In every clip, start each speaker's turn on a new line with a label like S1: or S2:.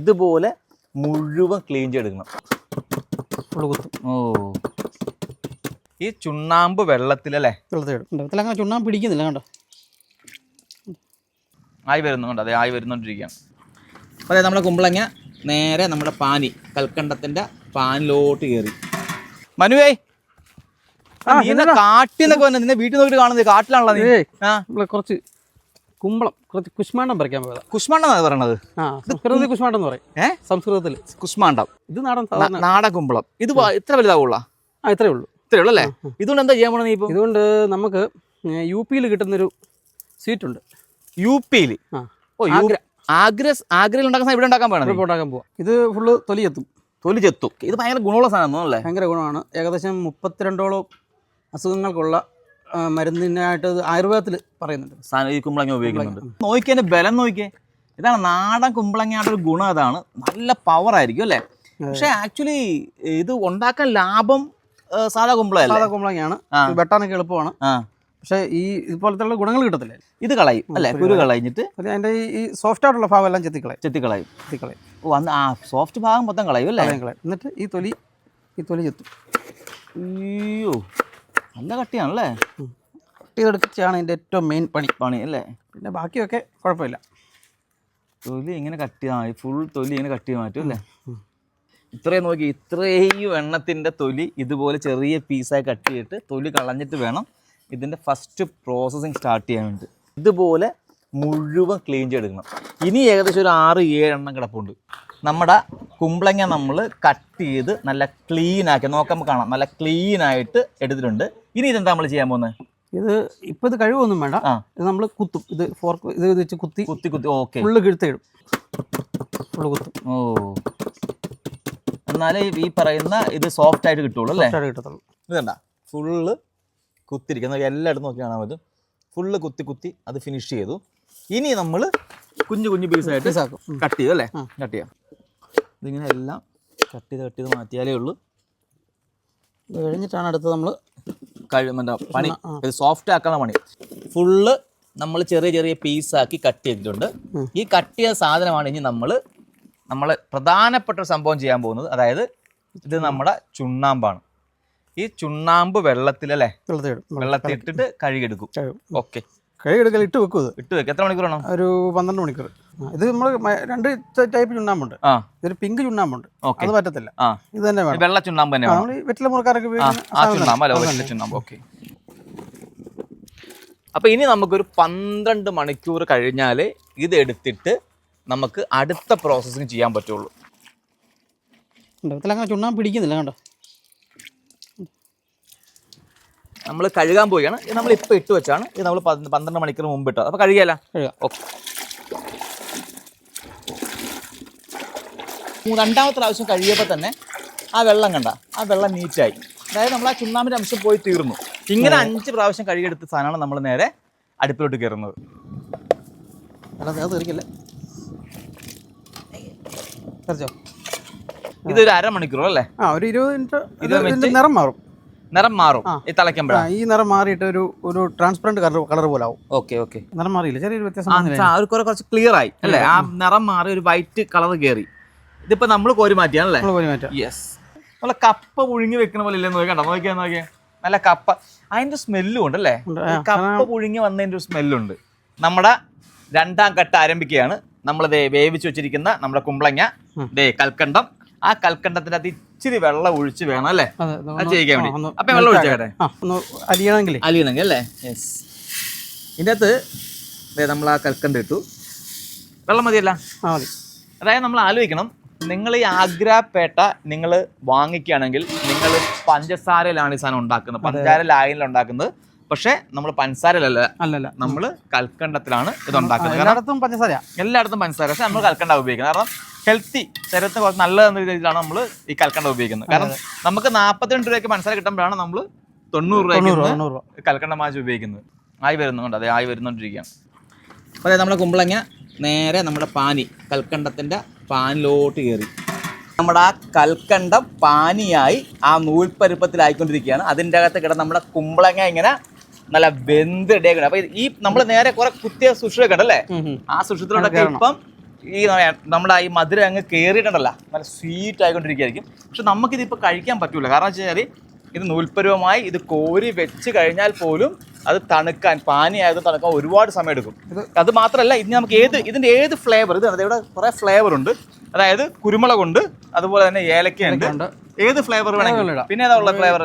S1: ഇതുപോലെ മുഴുവൻ ക്ലീൻ ചെയ്തെടുക്കണം. ഓ. ഈ ചുണ്ണാമ്പ് വെള്ളത്തിലല്ലേ
S2: വെള്ളത്തിൽ ചുണ്ണാമ്പ് പിടിക്കുന്നില്ല കണ്ടോ?
S1: ആയി വരുന്നുണ്ട് അതെ ആയി വരുന്നോണ്ടിരിക്കുകയാണ്. അതെ നമ്മുടെ കുമ്പളങ്ങ നേരെ നമ്മുടെ പാനി കൽക്കണ്ടത്തിന്റെ പാനിലോട്ട് കയറി. മനുവേ
S2: ആ,
S1: നീ എന്നാ? കാട്ടിന്നൊക്കെ വന്നെ നിന്നെ വീട്ടിൽ നോക്കിട്ട് കാണുന്നത് കാട്ടിലാണല്ലോ നീ.
S2: കുറച്ച് കുമ്പളം. കുറച്ച് കുശ്മാണ്ടം പറിക്കാൻ പോയതാ.
S1: കുഷ്മാണ്ടം പറയണത്?
S2: ആ സംസ്കൃതത്തിൽ കുശ്മാണ്ടം എന്ന് പറയും.
S1: ഏഹ്
S2: സംസ്കൃതത്തിൽ.
S1: കുഷ്മാണ്ടം.
S2: ഇത് നാടൻ സാധാരണ.
S1: നാടൻ കുമ്പളം ഇത് വ- ഇത്ര വലുതാവുള്ള?
S2: ആ ഇത്രേ ഉള്ളൂ.
S1: ഇത്രേ ഉള്ളൂ അല്ലേ? ഇതുകൊണ്ട് എന്താ ചെയ്യാൻ പോണ നീ ഇപ്പം?
S2: ഇതുകൊണ്ട് നമുക്ക് യു പിയിൽ കിട്ടുന്നൊരു സ്വീറ്റ് ഉണ്ട്
S1: യു പിയിൽ?
S2: ആ.
S1: ഓ യു ആഗ്ര ആഗ്രയിൽ ഉണ്ടാക്കുന്ന ഇവിടെ ഉണ്ടാക്കാൻ പോകണം
S2: ഇപ്പോൾ ഉണ്ടാക്കാൻ പോവാം. ഇത് ഫുള്ള് തൊലി എത്തും
S1: തൊലി ചെത്തും ഇത് ഭയങ്കര ഗുണമുള്ള സാധനം അല്ലേ?
S2: ഭയങ്കര ഗുണമാണ്. ഏകദേശം മുപ്പത്തിരണ്ടോളം അസുഖങ്ങൾക്കുള്ള മരുന്നിനായിട്ട് ആയുർവേദത്തിൽ പറയുന്നുണ്ട്.
S1: സാധനം ഈ കുമ്പളങ്ങ ഉപയോഗിക്കുന്നുണ്ട്. നോക്കിയേ അതിന്റെ ബലം നോക്കിയേ. ഇതാണ് നാടൻ കുമ്പളങ്ങയുടെ ഒരു ഗുണം അതാണ്. നല്ല പവർ ആയിരിക്കും അല്ലേ? പക്ഷെ ആക്ച്വലി ഇത് ഉണ്ടാക്കാൻ ലാഭം സാധാ കുമ്പള
S2: സാധാ കുമ്പളങ്ങയാണ്. വെട്ടാനൊക്കെ എളുപ്പമാണ്. പക്ഷെ ഈ ഇതുപോലത്തെ ഗുണങ്ങൾ കിട്ടത്തില്ല?
S1: ഇത് കളയും അല്ലേ? കുരു കളഞ്ഞിട്ട്.
S2: അതിന്റെ ഈ- സോഫ്റ്റ് ആയിട്ടുള്ള ഭാഗം എല്ലാം ചെത്തിക്കളയും.
S1: ചെത്തിക്കളയും.
S2: ചെത്തിക്കളയും.
S1: ഓ അന്ന് ആ സോഫ്റ്റ് ഭാഗം മൊത്തം കളയും അല്ലേ?
S2: കളയും. എന്നിട്ട് ഈ തൊലി ഈ തൊലി ചെത്തും.
S1: അയ്യോ. നല്ല കട്ടിയാണല്ലേ?
S2: കട്ട് ചെയ്തെടുക്കുകയാണ് അതിന്റെ ഏറ്റവും മെയിൻ പണി
S1: പണി അല്ലേ?
S2: പിന്നെ ബാക്കിയൊക്കെ കുഴപ്പമില്ല.
S1: തൊലി ഇങ്ങനെ കട്ട് ആ ഫുൾ തൊലി ഇങ്ങനെ കട്ടി മാറ്റും അല്ലേ? ഇത്രയും നോക്കി ഇത്രയും എണ്ണത്തിന്റെ തൊലി ഇതുപോലെ ചെറിയ പീസായി കട്ട് ചെയ്തിട്ട് തൊലി കളഞ്ഞിട്ട് വേണം ഇതിന്റെ ഫസ്റ്റ് പ്രോസസ്സിങ് സ്റ്റാർട്ട് ചെയ്യാൻ വേണ്ടി ഇതുപോലെ മുഴുവൻ ക്ലീൻ ചെയ്തെടുക്കണം. ഇനി ഏകദേശം ഒരു ആറ് ഏഴ് എണ്ണം കിടപ്പുണ്ട്. നമ്മുടെ കുമ്പളങ്ങ നമ്മൾ കട്ട് ചെയ്ത് നല്ല ക്ലീൻ ആക്കി നോക്കുമ്പോൾ കാണാം. നല്ല ക്ലീൻ ആയിട്ട് എടുത്തിട്ടുണ്ട്. ഇനി ഇതെന്താ നമ്മൾ ചെയ്യാൻ പോകുന്നത്
S2: ഇത് ഇപ്പൊ ഇത് കഴിവൊന്നും വേണ്ട.
S1: ആ.
S2: ഇത് നമ്മൾ കുത്തും. ഇത് ഫോർക്ക് ഇത് വെച്ച് കുത്തി
S1: കുത്തി കുത്തി ഓക്കെ
S2: ഫുള്ള് കിഴുത്തിടും ഫുള്ള് കുത്തും.
S1: ഓ. എന്നാലേ ഈ പറയുന്ന ഇത് സോഫ്റ്റ് ആയിട്ട് കിട്ടുള്ളൂ അല്ലേ?
S2: കിട്ടത്തുള്ളൂ.
S1: ഇതല്ല കണ്ട? ഫുള്ള് കുത്തിരിക്കുന്ന. എല്ലായിടത്തും നോക്കി കാണാൻ പറ്റും. ഫുള്ള് കുത്തി കുത്തി അത് ഫിനിഷ് ചെയ്തു. ഇനി നമ്മൾ കുഞ്ഞു കുഞ്ഞു പീസായിട്ട് കട്ട് ചെയ്തു അല്ലേ. കട്ട് ചെയ്യാം. ഇതിങ്ങനെ എല്ലാം കട്ട് ചെയ്ത് കട്ട് ചെയ്ത് മാറ്റിയാലേ ഉള്ളൂ.
S2: ഇത് കഴിഞ്ഞിട്ടാണ് അടുത്ത് നമ്മൾ
S1: കഴി മറ്റേ പണി. ഇത് സോഫ്റ്റ് ആക്കുന്ന പണി. ഫുള്ള് നമ്മൾ ചെറിയ ചെറിയ പീസാക്കി കട്ട് ചെയ്തിട്ടുണ്ട്. ഈ കട്ട് ചെയ്ത സാധനമാണ് ഇനി നമ്മൾ നമ്മൾ പ്രധാനപ്പെട്ട ഒരു സംഭവം ചെയ്യാൻ പോകുന്നത്. അതായത് ഇത് നമ്മുടെ ചുണ്ണാമ്പാണ്. ഈ ചുണ്ണാമ്പ് വെള്ളത്തിലല്ലേ? വെള്ളത്തിൽ ഇട്ടിട്ട് കഴുകിയെടുക്കും ഓക്കെ
S2: കഴുകിയെടുക്കൽ ഇട്ട് വെക്കും
S1: ഇട്ട് വെക്കും. എത്ര മണിക്കൂറാണ്?
S2: ഒരു പന്ത്രണ്ട് മണിക്കൂർ ഇത് നമ്മൾ രണ്ട് ടൈപ്പ് ചുണ്ണാമ്പുണ്ട്. ഇതൊരു പിങ്ക് ചുണ്ണാമ്പുണ്ട്. അത് പറ്റത്തില്ല. ഇത് തന്നെ വേണം.
S1: വെള്ള ചുണ്ണാമ്പ് തന്നെ.
S2: നമ്മൾ വെറ്റില മുറക്കാരൊക്കെ
S1: ചുണ്ണാമ്പ്. ഓക്കെ. അപ്പൊ ഇനി നമുക്കൊരു പന്ത്രണ്ട് മണിക്കൂർ കഴിഞ്ഞാലേ ഇത് എടുത്തിട്ട് നമുക്ക് അടുത്ത പ്രോസസ്സിങ് ചെയ്യാൻ പറ്റുള്ളൂ.
S2: ഉണ്ട്. വെറ്റില അങ്ങനെ ചുണ്ണാമ്പ് പിടിക്കുന്നില്ല കണ്ടോ?
S1: നമ്മൾ കഴുകാൻ പോവുകയാണ്. ഇത് നമ്മൾ ഇപ്പൊ ഇട്ട് വെച്ചാണ്. ഇത് നമ്മൾ പന്ത്രണ്ട് മണിക്കൂർ മുമ്പ് ഇട്ടത്. അപ്പൊ കഴുകിയല്ല
S2: കഴുകാം.
S1: ഓക്കെ. രണ്ടാമത്തെ പ്രാവശ്യം കഴിയുമ്പോൾ തന്നെ ആ വെള്ളം കണ്ട ആ വെള്ളം നീറ്റായി. അതായത് നമ്മൾ ആ ചുണ്ണാമ്പിന്റെ അംശം പോയി തീർന്നു. ഇങ്ങനെ അഞ്ച് പ്രാവശ്യം കഴുകിയെടുത്ത സാധനമാണ് നമ്മൾ നേരെ അടുപ്പിലോട്ട് കയറുന്നത്.
S2: തീർക്കില്ല.
S1: ഇതൊരു അരമണിക്കൂർ അല്ലേ?
S2: ആ ഒരു ഇരുപത് മിനിറ്റ്? നിറം മാറും.
S1: നിറം മാറും ഈ തിളയ്ക്കുമ്പോഴാണ്
S2: ഈ നിറം മാറിയിട്ട് ഒരു ഒരു ട്രാൻസ്പെറന്റ് കളർ കളർ പോലെ ആവും.
S1: Okay okay.
S2: നിറം മാറിയില്ല ചെറിയൊരു വ്യത്യാസം?
S1: ഒരു കുറെ കുറച്ച് ക്ലിയർ ആയി അല്ലേ? ആ നിറം മാറി ഒരു വൈറ്റ് കളർ കയറി ഇതിപ്പോ നമ്മൾ കോരി മാറ്റിയാണല്ലേ?
S2: മാറ്റാം.
S1: യെസ് നമ്മളെ കപ്പ പുഴുങ്ങി വെക്കണ പോലെ ഇല്ലെന്ന് നോക്കണ്ട നോക്കിയാ നോക്കിയാ. നല്ല കപ്പ. അതിന്റെ സ്മെല്ലും ഉണ്ട്. അല്ലേ കപ്പ പുഴുങ്ങി വന്നതിന്റെ ഒരു സ്മെല്ലുണ്ട് നമ്മുടെ രണ്ടാം ഘട്ടം ആരംഭിക്കുകയാണ്. നമ്മൾ വേവിച്ച് വെച്ചിരിക്കുന്ന നമ്മുടെ കുമ്പളങ്ങ. ദേ കൽക്കണ്ടം. ആ കൽക്കണ്ടത്തിന്റെ അത് ഇച്ചിരി വെള്ളം ഒഴിച്ച് വേണം അല്ലേ?
S2: അതെ,
S1: ചെയ്യിക്കാൻ വേണ്ടി. അപ്പൊ വെള്ളം ഒഴിച്ചേക്കട്ടെ
S2: അലിയണമെങ്കിൽ
S1: അലിയണമെങ്കിൽ അല്ലേ? യെസ് ഇതിന്റെ അകത്ത് നമ്മൾ ആ കൽക്കണ്ട ഇട്ടു. വെള്ളം മതിയല്ല? അതായത് നമ്മൾ ആലോചിക്കണം. നിങ്ങൾ ഈ ആഗ്രാപേട്ട നിങ്ങൾ വാങ്ങിക്കുകയാണെങ്കിൽ നിങ്ങൾ പഞ്ചസാരയിലാണ് ഈ സാധനം ഉണ്ടാക്കുന്നത്. പഞ്ചസാര ലായനിൽ ഉണ്ടാക്കുന്നത്. പക്ഷേ നമ്മൾ പഞ്ചസാരയിലല്ല
S2: അല്ലല്ല.
S1: നമ്മൾ കൽക്കണ്ടത്തിലാണ് ഇത് ഉണ്ടാക്കുന്നത്.
S2: എല്ലായിടത്തും പഞ്ചസാര
S1: എല്ലായിടത്തും പഞ്ചസാര. പക്ഷെ നമ്മൾ കൽക്കണ്ട ഉപയോഗിക്കുന്നത്. കാരണം ഹെൽത്തി ശരീരത്തിന് കുറച്ച് നല്ലതെന്ന രീതിയിലാണ് നമ്മൾ ഈ കൽക്കണ്ട ഉപയോഗിക്കുന്നത്. കാരണം നമുക്ക് നാൽപ്പത്തിരണ്ട് രൂപയ്ക്ക് പഞ്ചസാര കിട്ടുമ്പോഴാണ് നമ്മൾ തൊണ്ണൂറ്
S2: രൂപ.
S1: രൂപയ്ക്ക് കൽക്കണ്ട മാച്ച് ഉപയോഗിക്കുന്നത്. ആയി വരുന്നുണ്ട്. അതെ ആയി വരുന്നുകൊണ്ടിരിക്കുകയാണ്. അപ്പോൾ അതെ നമ്മുടെ കുമ്പളങ്ങ നേരെ നമ്മുടെ പാനി കൽക്കണ്ടത്തിന്റെ പാനിലോട്ട് കയറി. നമ്മുടെ ആ കൽക്കണ്ടം പാനിയായി ആ നൂൽപ്പരുപ്പത്തിലായിക്കൊണ്ടിരിക്കുകയാണ്. അതിന്റെ അകത്ത് കിടന്ന് നമ്മുടെ കുമ്പളങ്ങ ഇങ്ങനെ നല്ല വെന്ത് ഇടേക്കണം. അപ്പൊ ഈ നമ്മൾ നേരെ കുറെ കുത്തിയ സുഷിയൊക്കെ ഉണ്ടല്ലേ. ആ സുഷിത്തിലൂടെ ഇപ്പം ഈ നമ്മളെ നമ്മുടെ ഈ മധുരം അങ്ങ് കയറിയിട്ടുണ്ടല്ലോ നല്ല സ്വീറ്റ് ആയിക്കൊണ്ടിരിക്കുകയായിരിക്കും പക്ഷെ നമുക്കിതിപ്പോൾ കഴിക്കാൻ പറ്റൂല. കാരണം വെച്ച് കഴിഞ്ഞാൽ ഇത് നൂൽപ്പരുവമായി ഇത് കോരി വെച്ച് കഴിഞ്ഞാൽ പോലും അത് തണുക്കാൻ പാനിയായത് തണുക്കാൻ ഒരുപാട് സമയം എടുക്കും അത് മാത്രമല്ല ഇതിന് നമുക്ക് ഏത് ഇതിന്റെ ഏത് ഫ്ലേവർ ഇത് ഇവിടെ കുറേ ഫ്ലേവർ ഉണ്ട്. അതായത് കുരുമുളകുണ്ട് അതുപോലെ തന്നെ ഏലക്കയുണ്ട്.
S2: ഉണ്ട്.
S1: ഏത് ഫ്ലേവർ വേണമെങ്കിലും. പിന്നെ ഏതാ ഉള്ള ഫ്ലേവർ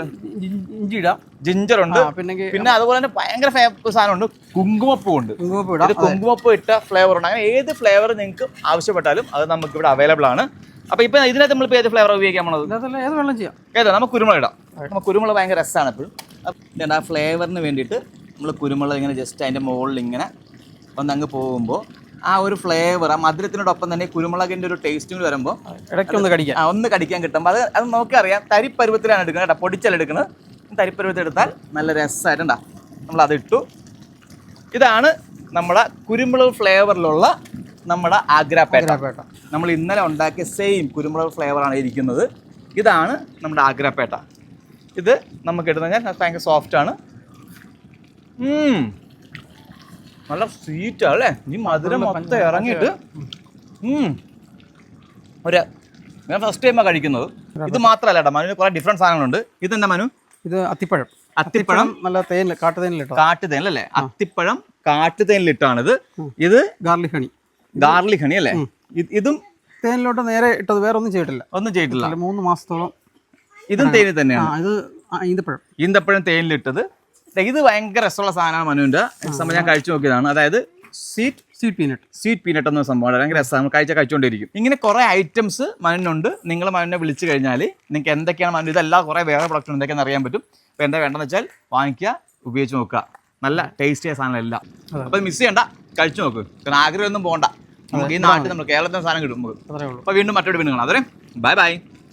S2: ഇഞ്ചി ഇടാം.
S1: ജിഞ്ചർ ഉണ്ട്.
S2: പിന്നെ
S1: പിന്നെ അതുപോലെ തന്നെ ഭയങ്കര സാധനമുണ്ട് കുങ്കുമപ്പൂ ഉണ്ട്.
S2: കുങ്കുമപ്പ്
S1: ഇത് കുങ്കുമപ്പൂ ഇട്ട ഫ്ലേവർ ഉണ്ട് അങ്ങനെ ഏത് ഫ്ലേവർ നിങ്ങൾക്ക് ആവശ്യപ്പെട്ടാലും അത് നമുക്ക് ഇവിടെ അവൈലബിൾ ആണ്. അപ്പൊ ഇപ്പൊ ഇതിനകത്ത് നമ്മളിപ്പോ ഏത് ഫ്ലേവർ ഉപയോഗിക്കാൻ പോണത്?
S2: ഏത് വെള്ളം ചെയ്യാം?
S1: ഏതാ നമുക്ക് കുരുമുളക് ഇടാം. നമുക്ക് കുരുമുളക് ഭയങ്കര രസമാണ് എപ്പോഴും. അപ്പം ആ ഫ്ലേവറിന് വേണ്ടിയിട്ട് നമ്മൾ കുരുമുളക് ഇങ്ങനെ ജസ്റ്റ് അതിന്റെ മുകളിൽ ഇങ്ങനെ ഒന്ന് അങ്ങ് പോകുമ്പോൾ ആ ഒരു ഫ്ലേവർ ആ മധുരത്തിനോടൊപ്പം തന്നെ കുരുമുളകിന്റെ ഒരു ടേസ്റ്റും വരുമ്പോൾ
S2: ഇടയ്ക്ക് ഒന്ന് കടിക്കാം.
S1: ആ ഒന്ന് കടിക്കാൻ കിട്ടുമ്പോൾ അത് അത് നോക്കിയറിയാം തരിപ്പരുവത്തിലാണ് എടുക്കുന്നത് കേട്ടോ പൊടിച്ചല്ല എടുക്കുന്നത്. തരിപ്പരുവത്തിൽ എടുത്താൽ നല്ല രസമായിട്ടുണ്ടാ നമ്മൾ അത് ഇട്ടു. ഇതാണ് നമ്മുടെ കുരുമുളക് ഫ്ലേവറിലുള്ള നമ്മുടെ ആഗ്രാപേട്ട
S2: പേട്ട.
S1: നമ്മൾ ഇന്നലെ ഉണ്ടാക്കിയ സെയിം കുരുമുളക് ഫ്ലേവറാണ് ഇരിക്കുന്നത്. ഇതാണ് നമ്മുടെ ആഗ്രാപ്പേട്ട ഇത് നമുക്ക് ഇടുന്ന ഞാൻ. ഭയങ്കര സോഫ്റ്റ് ആണ്. ഉം. നല്ല സ്വീറ്റ് അല്ലേ? ഈ മധുരം മൊത്തം ഇറങ്ങിയിട്ട്. ഒരു ഞാൻ ഫസ്റ്റ് ടൈമാണ് കഴിക്കുന്നത്. ഇത് മാത്രമല്ല കേട്ടോ മനുവിന് കുറേ ഡിഫറെന്റ് സാധനങ്ങളുണ്ട്. ഇതെന്താ മനു?
S2: ഇത് അത്തിപ്പഴം.
S1: അത്തിപ്പഴം.
S2: നല്ല തേൻ കാട്ടുതേനിലിട്ടോ
S1: കാട്ടുതേൻ അല്ലേ? അത്തിപ്പഴം കാട്ടുതേനിലിട്ടാണിത് ഇത്
S2: ഗാർലിക് ഹണി
S1: ഗാർലിക് ഹണി അല്ലേ? ഇത്
S2: തേനിലോട്ട് നേരെ ഇട്ടത് വേറെ ഒന്നും ചെയ്തിട്ടില്ല.
S1: ഒന്നും ചെയ്തിട്ടില്ല.
S2: മൂന്ന് മാസത്തോളം
S1: ഇതും തേനിൽ തന്നെയാണ്.
S2: ഇത് ഈന്തപ്പഴം.
S1: ഈന്തപ്പഴം തേനിലിട്ടത് ഇത് ഭയങ്കര രസമുള്ള സാധനമാണ് മനുവിന്റെ. സംഭവം ഞാൻ കഴിച്ചു നോക്കിയതാണ്. അതായത് sweet
S2: sweet peanut.
S1: Sweet peanut എന്ന സംഭവമാണ്. ഭയങ്കര രസമാണ്. കഴിച്ച കഴിച്ചുകൊണ്ടിരിക്കും ഇങ്ങനെ കുറേ ഐറ്റംസ് മനുണ്ട് നിങ്ങൾ മനുവിനെ വിളിച്ചു കഴിഞ്ഞാൽ നിങ്ങൾക്ക് എന്തൊക്കെയാണ് മനു ഇതെല്ലാം കുറേ വേറെ പ്രൊഡക്റ്റ് എന്തൊക്കെയാണെന്ന് അറിയാൻ പറ്റും. അപ്പോൾ എന്താ വേണ്ടതെന്ന് വെച്ചാൽ വാങ്ങിക്കുക ഉപയോഗിച്ച് നോക്കുക. നല്ല ടേസ്റ്റിയായ സാധനം എല്ലാം അപ്പോൾ മിസ് ചെയ്യണ്ട. കഴിച്ചു നോക്ക്. കാരണം ആഗ്രഹമൊന്നും പോകണ്ട നമുക്ക് ഈ നാട്ടിൽ നമ്മൾ കേരളത്തിൽ സാധനം കിട്ടും നമുക്ക്. അപ്പോൾ വീണ്ടും മറ്റൊരു വീണ്ടും കാണാം. അതെ ബൈ ബൈ